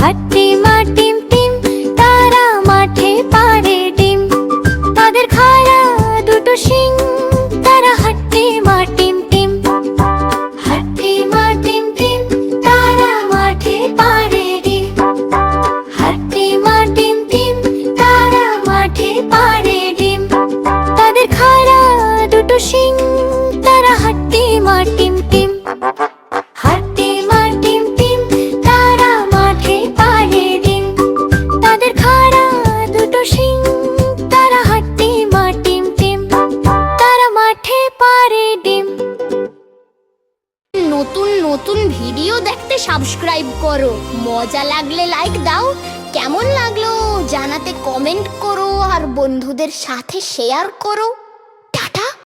হাটে নতুন নতুন ভিডিও দেখতে সাবস্ক্রাইব করো। মজা লাগলে লাইক দাও, কেমন লাগল জানাতে কমেন্ট করো আর বন্ধুদের সাথে শেয়ার করো।